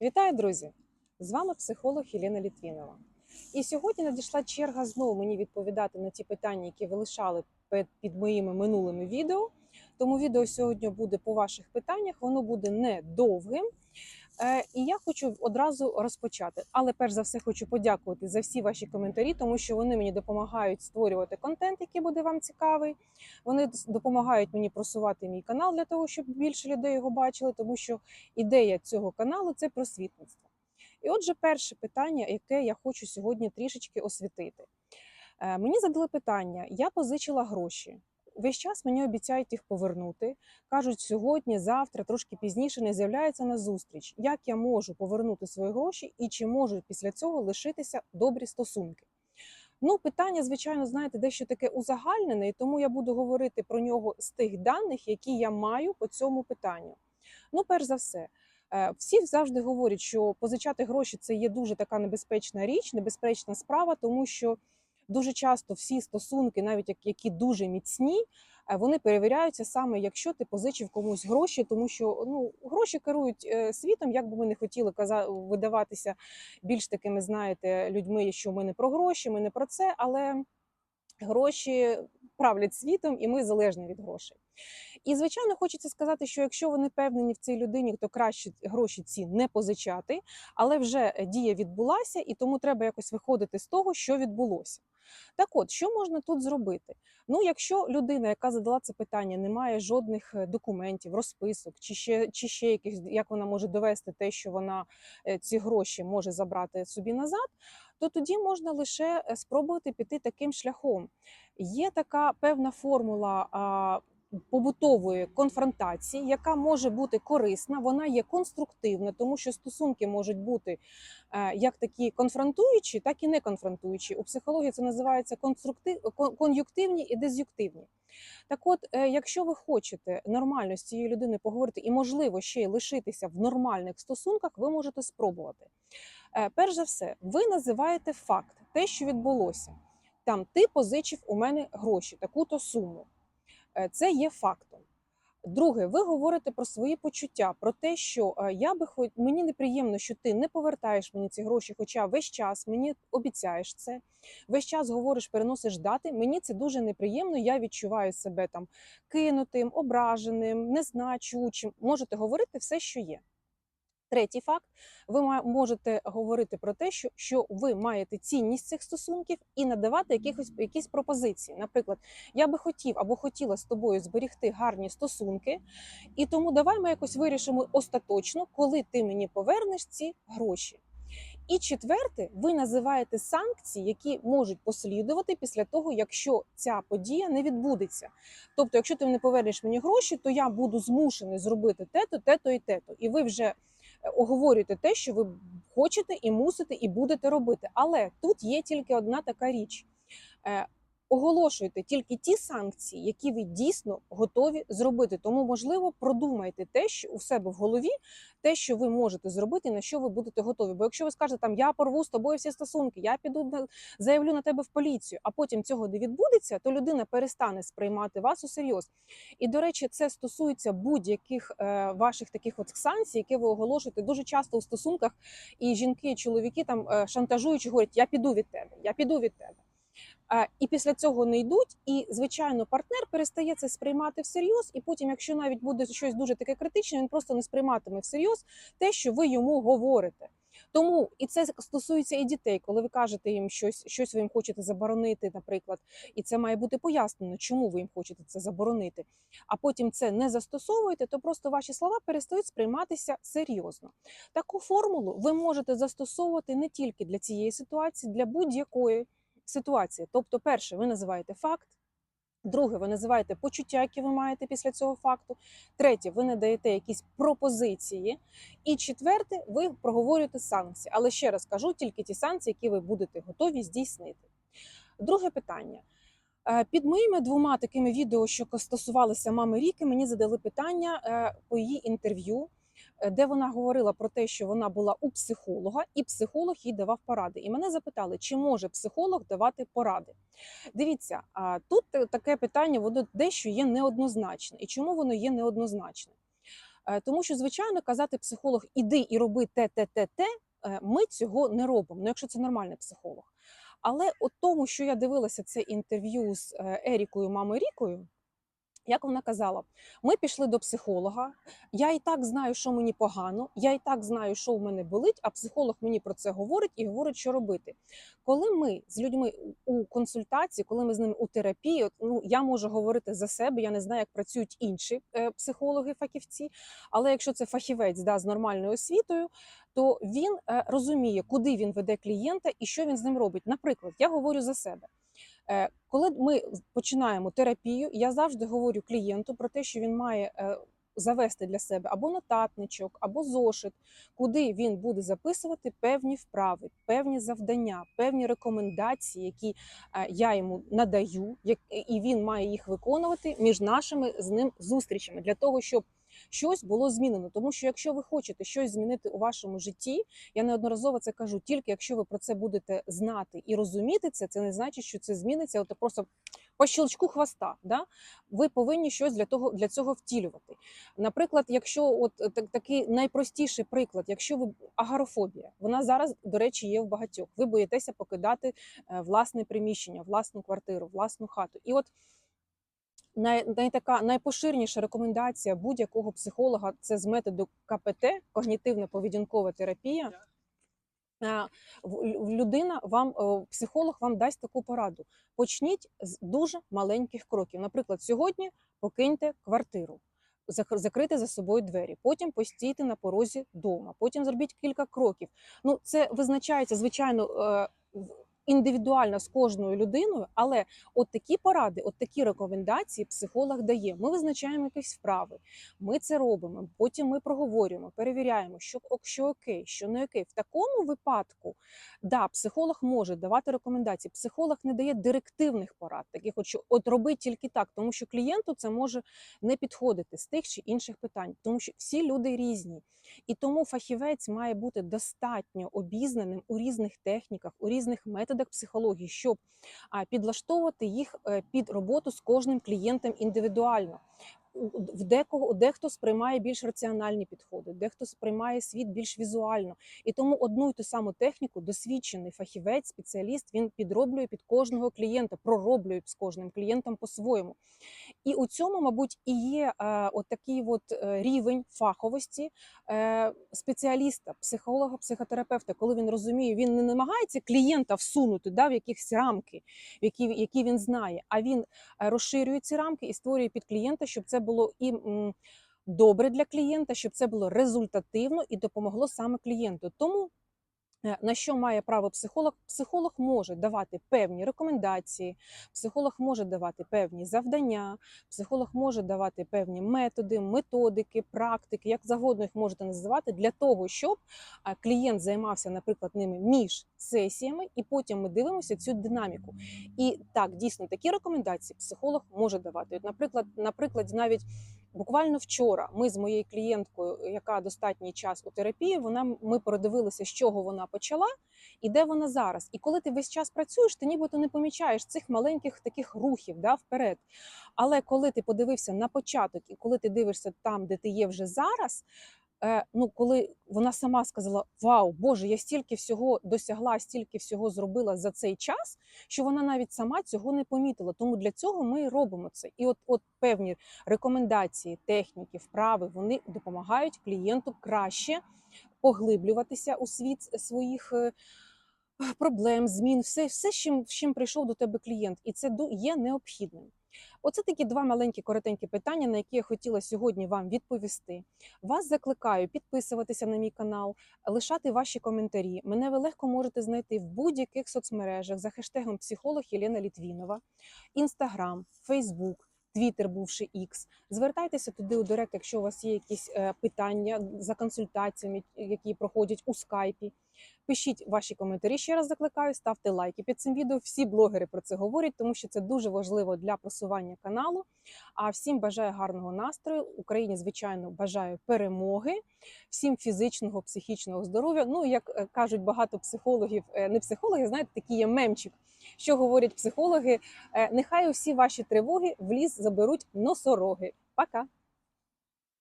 Вітаю, друзі! З вами психолог Єлена Літвінова. І сьогодні надійшла черга знову мені відповідати на ті питання, які ви лишали під моїми минулими відео. Тому відео сьогодні буде по ваших питаннях, воно буде не довгим. І я хочу одразу розпочати. Але перш за все хочу подякувати за всі ваші коментарі, тому що вони мені допомагають створювати контент, який буде вам цікавий. Вони допомагають мені просувати мій канал для того, щоб більше людей його бачили, тому що ідея цього каналу це просвітництво. І отже, перше питання, яке я хочу сьогодні трішечки освітити. Е, Мені задали питання: я позичила гроші. Весь час мені обіцяють їх повернути. Кажуть, сьогодні, завтра, трошки пізніше не з'являються на зустріч. Як я можу повернути свої гроші і чи можу після цього лишитися добрі стосунки? Ну, питання, звичайно, знаєте, дещо таке узагальнене, і тому я буду говорити про нього з тих даних, які я маю по цьому питанню. Ну, перш за все, е, всі завжди говорять, що позичати гроші це є дуже така небезпечна річ, небезпечна справа, тому що дуже часто всі стосунки, навіть як- які дуже міцні, е, вони перевіряються саме, якщо ти позичив комусь гроші, тому що ну гроші керують е, світом, як би ми не хотіли видаватися більш такими, знаєте, людьми, що ми не про гроші, ми не про це, але гроші правлять світом, і ми залежні від грошей. І звичайно, хочеться сказати, що якщо ви не впевнені в цій людині, то краще гроші ці не позичати, але вже е, дія відбулася, і тому треба якось виходити з того, що відбулося. Так от, що можна тут зробити? Ну, якщо людина, яка задала це питання, не має жодних е, документів, розписок, чи ще, чи ще якихось, як вона може довести те, що вона е, ці гроші може забрати собі назад, то тоді можна лише спробувати піти таким шляхом. Є така певна формула. Побутової конфронтації, яка може бути корисна, вона є конструктивна, тому що стосунки можуть бути е, як такі конфронтуючі, так і не конфронтуючі. У психології це називається кон'юктивні і дез'юктивні. Так от, е, якщо ви хочете нормально з цією людиною поговорити і, можливо, ще й лишитися в нормальних стосунках, ви можете спробувати. Е, Перш за все, ви називаєте факт, те, що відбулося. Там ти позичив у мене гроші, таку-то суму. Е, Це є фактом. Друге, ви говорите про свої почуття, про те, що е, я би хоч мені неприємно, що ти не повертаєш мені ці гроші, хоча весь час мені обіцяєш це, весь час говориш, переносиш дати. Мені це дуже неприємно. Я відчуваю себе там кинутим, ображеним, незначучим. Можете говорити все, що є. Третій факт: ви можете говорити про те, що, що ви маєте цінність цих стосунків і надавати якихось якісь пропозиції. Наприклад, я би хотів або хотіла з тобою зберігти гарні стосунки, і тому давай ми якось вирішимо остаточно, коли ти мені повернеш ці гроші. І четверте, ви називаєте санкції, які можуть послідувати після того, якщо ця подія не відбудеться. Тобто, якщо ти не повернеш мені гроші, то я буду змушений зробити те-то, те-то і те-то. І ви вже е, оговорюєте те, що ви хочете і мусите, і будете робити. Але тут є тільки одна така річ. Оголошуйте тільки ті санкції, які ви дійсно готові зробити. Тому, можливо, продумайте те, що у себе в голові, те, що ви можете зробити, на що ви будете готові. Бо якщо ви скажете, там я порву з тобою всі стосунки, я піду заявлю на тебе в поліцію, а потім цього не відбудеться, то людина перестане сприймати вас усерйоз. І до речі, це стосується будь-яких е, ваших таких от санкцій, які ви оголошуєте дуже часто у стосунках. І жінки, і чоловіки там е, шантажуючи, говорять: Я піду від тебе, я піду від тебе. І після цього не йдуть, і звичайно, партнер перестає це сприймати всерйоз. І потім, якщо навіть буде щось дуже таке критичне, він просто не сприйматиме всерйоз те, що ви йому говорите. Тому і це стосується і дітей, коли ви кажете їм щось, щось ви їм хочете заборонити, наприклад, і це має бути пояснено, чому ви їм хочете це заборонити. А потім це не застосовуєте, то просто ваші слова перестають сприйматися серйозно. Таку формулу ви можете застосовувати не тільки для цієї ситуації, для будь-якої ситуації. Тобто, перше, ви називаєте факт. Друге, ви називаєте почуття, які ви маєте після цього факту. Третє, ви надаєте якісь пропозиції. І четверте, ви проговорюєте санкції. Але ще раз кажу, тільки ті санкції, які ви будете готові здійснити. Друге питання. Е, Під моїми двома такими відео, що стосувалися мами Ріки, мені задали питання е, по її інтерв'ю, де вона говорила про те, що вона була у психолога, і психолог їй давав поради. І мене запитали, чи може психолог давати поради. Дивіться, тут таке питання, воно дещо є неоднозначне. І чому воно є неоднозначне? Е, Тому що, звичайно, казати психолог іди і роби те, те, те, те. е, Ми цього не робимо. Ну, якщо це нормальний психолог. Але от тому, що я дивилася це інтерв'ю з е, Ерікою, мамою Рікою, як вона казала, ми пішли до психолога. Я і так знаю, що мені погано, я і так знаю, що в мене болить, а психолог мені про це говорить і говорить, що робити. Коли ми з людьми у консультації, коли ми з ними у терапії, ну я можу говорити за себе, я не знаю, як працюють інші е, психологи, фахівці. Але якщо це фахівець да, з нормальною освітою, то він е, розуміє, куди він веде клієнта і що він з ним робить. Наприклад, я говорю за себе. Е, Коли ми починаємо терапію, я завжди говорю клієнту про те, що він має е, завести для себе або нотатничок, або зошит, куди він буде записувати певні вправи, певні завдання, певні рекомендації, які е, я йому надаю, і він має їх виконувати між нашими з ним зустрічами для того, щоб щось було змінено. Тому що якщо ви хочете щось змінити у вашому житті, я неодноразово це кажу, тільки якщо ви про це будете знати і розуміти це, це не значить, що це зміниться. От просто по щелчку хвоста. Да? Ви повинні щось для того для цього втілювати. Наприклад, якщо от е, так, такий найпростіший приклад, якщо ви агарофобія, вона зараз, до речі, є в багатьох. Ви боїтеся покидати е, власне приміщення, власну квартиру, власну хату. І от най, най, така найпоширеніша рекомендація будь-якого психолога це з методу КПТ, когнітивно-поведінкова терапія. Людина вам, психолог вам дасть таку пораду. Почніть з дуже маленьких кроків. Наприклад, сьогодні покиньте квартиру, зак- закрийте за собою двері, потім постійте на порозі дома, потім зробіть кілька кроків. Ну, це визначається, звичайно, е, індивідуально з кожною людиною, але от такі поради, от такі рекомендації психолог дає. Ми визначаємо якісь вправи, ми це робимо. Потім ми проговорюємо, перевіряємо, що, що окей, що не окей. В такому випадку, да, психолог може давати рекомендації. Психолог не дає директивних порад, таких от, що от роби тільки так, тому що клієнту це може не підходити з тих чи інших питань, тому що всі люди різні. І тому фахівець має бути достатньо обізнаним у різних техніках, у різних методах психології, щоб підлаштовувати їх е, під роботу з кожним клієнтом індивідуально. В декого дехто сприймає більш раціональні підходи, дехто сприймає світ більш візуально. І тому одну й ту саму техніку досвідчений фахівець, спеціаліст він підроблює під кожного клієнта, пророблює з кожним клієнтом по-своєму. І у цьому, мабуть, і є е, от такий от е, рівень фаховості е, спеціаліста, психолога, психотерапевта, коли він розуміє, він не намагається клієнта всунути да, в якісь рамки, які, які він знає, а він е, розширює ці рамки і створює під клієнта, щоб це було і добре для клієнта, щоб це було результативно і допомогло саме клієнту. Тому На що має право психолог? Психолог може давати певні рекомендації, психолог може давати певні завдання, психолог може давати певні методи, методики, практики, як завгодно їх можете називати, для того, щоб клієнт займався, наприклад, ними між сесіями, і потім ми дивимося цю динаміку. І так, дійсно, такі рекомендації психолог може давати. От, наприклад, наприклад, навіть Буквально вчора ми з моєю клієнткою, яка достатній час у терапії, вона ми продивилися, з чого вона почала і де вона зараз. І коли ти весь час працюєш, ти нібито не помічаєш цих маленьких таких рухів да, вперед. Але коли ти подивився на початок, і коли ти дивишся там, де ти є вже зараз. Е, Ну, коли вона сама сказала: Вау, Боже, я стільки всього досягла, стільки всього зробила за цей час, що вона навіть сама цього не помітила. Тому для цього ми робимо це. І от, от певні рекомендації, техніки, вправи вони допомагають клієнту краще поглиблюватися у світ своїх е, проблем, змін, все, все з чим, з чим прийшов до тебе клієнт, і це є необхідним. Оце такі два маленькі коротенькі питання, на які я хотіла сьогодні вам відповісти. Вас закликаю підписуватися на мій канал, лишати ваші коментарі. Мене ви легко можете знайти в будь-яких соцмережах за хештегом психолог Єлена Літвінова, Інстаграм, Фейсбук. Твіттер, бувши X. Звертайтеся туди у Директ, якщо у вас є якісь е, питання за консультаціями, які проходять у скайпі. Пишіть ваші коментарі. Ще раз закликаю, ставте лайки під цим відео. Всі блогери про це говорять, тому що це дуже важливо для просування каналу. А всім бажаю гарного настрою. Україні, звичайно, бажаю перемоги, всім фізичного, психічного здоров'я. Ну, як е, кажуть багато психологів, е, не психологи, знаєте, такий є мемчик. Що говорять психологи? Е, Нехай усі ваші тривоги в ліс заберуть носороги. Пока!